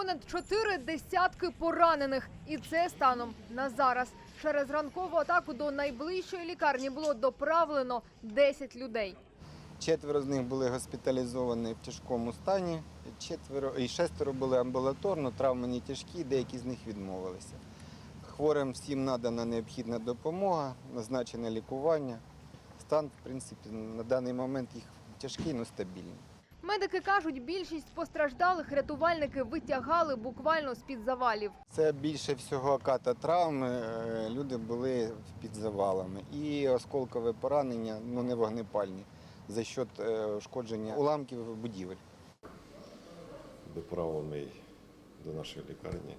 Понад чотири десятки поранених, і це станом на зараз. Через ранкову атаку до найближчої лікарні було доправлено 10 людей. Четверо з них були госпіталізовані в тяжкому стані, четверо і шестеро були амбулаторно, травми не тяжкі, деякі з них відмовилися. Хворим всім надана необхідна допомога, назначене лікування. Стан, в принципі, на даний момент їх тяжкий, але стабільний. Медики кажуть, більшість постраждалих рятувальники витягали буквально з-під завалів. Це більше всього ката травми. е, Люди були під завалами. І осколкове поранення, ну не вогнепальні, за счет е, ушкодження уламків будівель. доправлений до нашої лікарні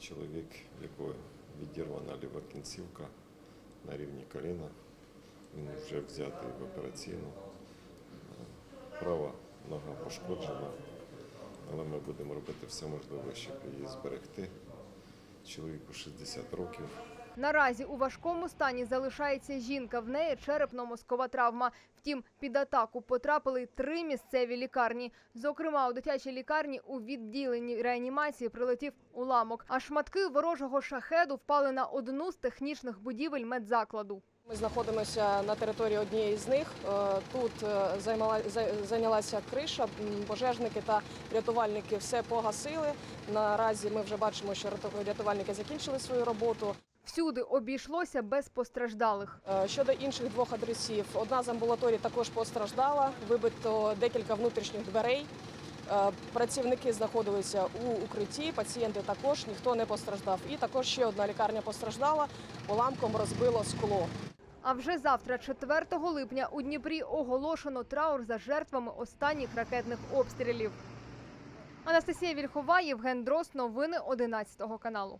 чоловік, в якого відірвана ліва кінцівка на рівні коліна. Він вже взятий в операційну. Права пошкоджена, але ми будемо робити все можливе, щоб її зберегти. Чоловіку 60 років. Наразі у важкому стані залишається жінка. В неї черепно-мозкова травма. Втім, під атаку потрапили три місцеві лікарні. Зокрема, у дитячій лікарні у відділенні реанімації прилетів уламок. А шматки ворожого шахеду впали на одну з технічних будівель медзакладу. Ми знаходимося на території однієї з них. Е, Тут е, зайнялася криша. Пожежники та рятувальники все погасили. Наразі ми вже бачимо, що рятувальники закінчили свою роботу. Всюди обійшлося без постраждалих. Е, Щодо інших двох адресів, одна з амбулаторій також постраждала. Вибито декілька внутрішніх дверей. Е, Працівники знаходилися у укритті, пацієнти також, ніхто не постраждав. І також ще одна лікарня постраждала, уламком розбило скло. А вже завтра, 4 липня, у Дніпрі оголошено траур за жертвами останніх ракетних обстрілів. Анастасія Вільхова, Євген Дрос. Новини 11 каналу.